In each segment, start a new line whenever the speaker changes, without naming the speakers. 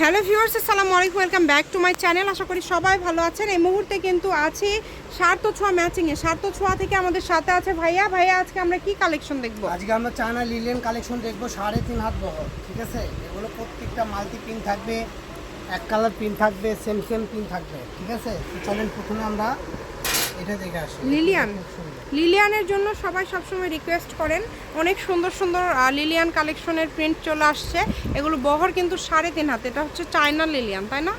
Hello viewers, আসসালামু আলাইকুম, welcome back to my channel. আশা করি সবাই ভালো আছেন। এই মুহূর্তে কিন্তু আছি সার্থ ছোঁয়া ম্যাচিংয়ে। সার্থ ছোঁয়া থেকে আমাদের সাথে আছে ভাইয়া। ভাইয়া, আজকে আমরা কি কালেকশন দেখব?
আজকে আমরা চায়না লিলেন কালেকশন দেখব, সাড়ে তিন হাত বহর, ঠিক আছে? এগুলো প্রত্যেকটা মাল্টি প্রিন্ট থাকবে, এক কালার প্রিন্ট থাকবে সেম সেম প্রিন্ট থাকবে, ঠিক আছে? চলেন প্রথমে আমরা এটা দেখে আসি
লিলিয়ান। লিলিয়ানের জন্য সবাই সবসময় রিকোয়েস্ট করেন। অনেক সুন্দর সুন্দর লিলিয়ান কালেকশনের প্রিন্ট চলে আসছে। এগুলো বহর কিন্তু সাড়ে তিন হাত। এটা হচ্ছে চায়না লিলিয়ান তাই না?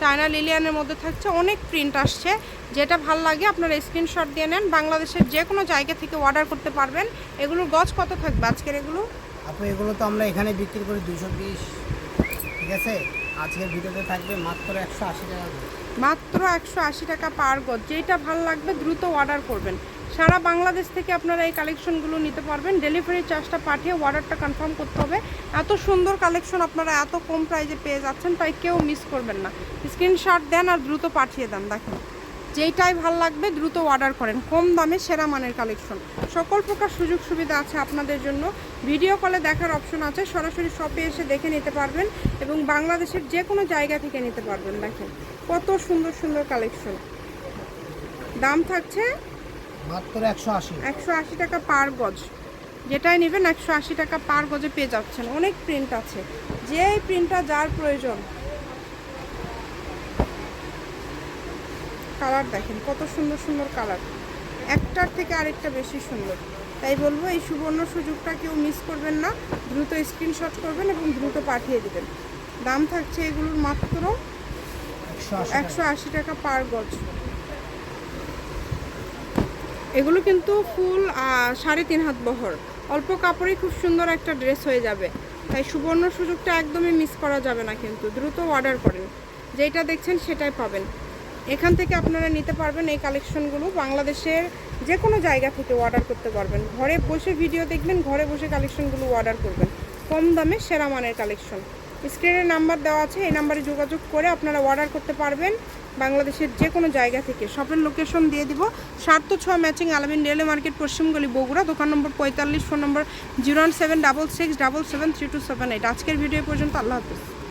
চায়না লিলিয়ানের মধ্যে থাকছে অনেক প্রিন্ট আসছে। যেটা ভালো লাগে আপনারা স্ক্রিনশট দিয়ে নেন। বাংলাদেশের যে কোনো জায়গা থেকে অর্ডার করতে পারবেন। এগুলোর গজ কত থাকবে আজকের এগুলো?
আপু এগুলো তো আমরা এখানে বিক্রি করি দুশো বিশ। ঠিক আছে? আজকের ভিডিওতে থাকবে মাত্র একশো আশি টাকা
মাত্র একশো আশি টাকা পার গজ। যেটা ভালো লাগবে দ্রুত অর্ডার করবেন। সারা বাংলাদেশ থেকে আপনারা এই কালেকশনগুলো নিতে পারবেন। ডেলিভারি চার্জটা পাঠিয়ে অর্ডারটা কনফার্ম করতে হবে। এত সুন্দর কালেকশন আপনারা এত কম প্রাইজে পেয়ে যাচ্ছেন, তাই কেউ মিস করবেন না। স্ক্রিনশট দেন আর দ্রুত পাঠিয়ে দেন, দেখেন। যেইটাই ভালো লাগবে দ্রুত অর্ডার করেন। কম দামে সেরা মানের কালেকশন সকল প্রকার সুযোগ সুবিধা আছে আপনাদের জন্য। ভিডিও কলে দেখার অপশন আছে। সরাসরি শপে এসে দেখে নিতে পারবেন এবং বাংলাদেশের যে কোনো জায়গা থেকে নিতে পারবেন। দেখেন কত সুন্দর সুন্দর কালেকশন দাম থাকছে
একশো আশি।
টাকা পার গজ। যেটাই নেবেন একশো আশি টাকা পার গজে পেয়ে যাচ্ছেন। অনেক প্রিন্ট আছে। যেই প্রিন্টটা যার প্রয়োজন কালার দেখেন কত সুন্দর সুন্দর কালার। একটার থেকে আরেকটা বেশি সুন্দর। তাই বলব এই সুবর্ণ সুযোগটা কেউ মিস করবেন না। দ্রুত স্ক্রিনশট করবেন এবং দ্রুত পাঠিয়ে দেবেন। দাম থাকছে এগুলোর মাত্র
একশো আশি
টাকা। পার গজ। এগুলো কিন্তু ফুল সাড়ে তিন হাত বহর। অল্প কাপড়ে খুব সুন্দর একটা ড্রেস হয়ে যাবে। তাই সুবর্ণ সুযোগটা একদমই মিস করা যাবে না কিন্তু। দ্রুত অর্ডার করেন। যেটা দেখছেন সেটাই পাবেন। এখান থেকে আপনারা নিতে পারবেন এই কালেকশনগুলো। বাংলাদেশের যে কোনো জায়গা থেকে অর্ডার করতে পারবেন। ঘরে বসে ভিডিও দেখবেন, ঘরে বসে কালেকশনগুলো অর্ডার করবেন। কম দামে সেরা মানের কালেকশন। স্ক্রিনের নাম্বার দেওয়া আছে, এই নাম্বারে যোগাযোগ করে আপনারা অর্ডার করতে পারবেন বাংলাদেশের যে কোনো জায়গা থেকে। শপের লোকেশন দিয়ে দিব। সাত তো ছয় ম্যাচিং আলামিন রেলওয়ে মার্কেট পশ্চিমগলি বগুড়া। দোকান নম্বর পঁয়তাল্লিশ phone number zero one seven double six double seven three two seven eight আজকের ভিডিও পর্যন্ত আল্লাহ হাফিজ।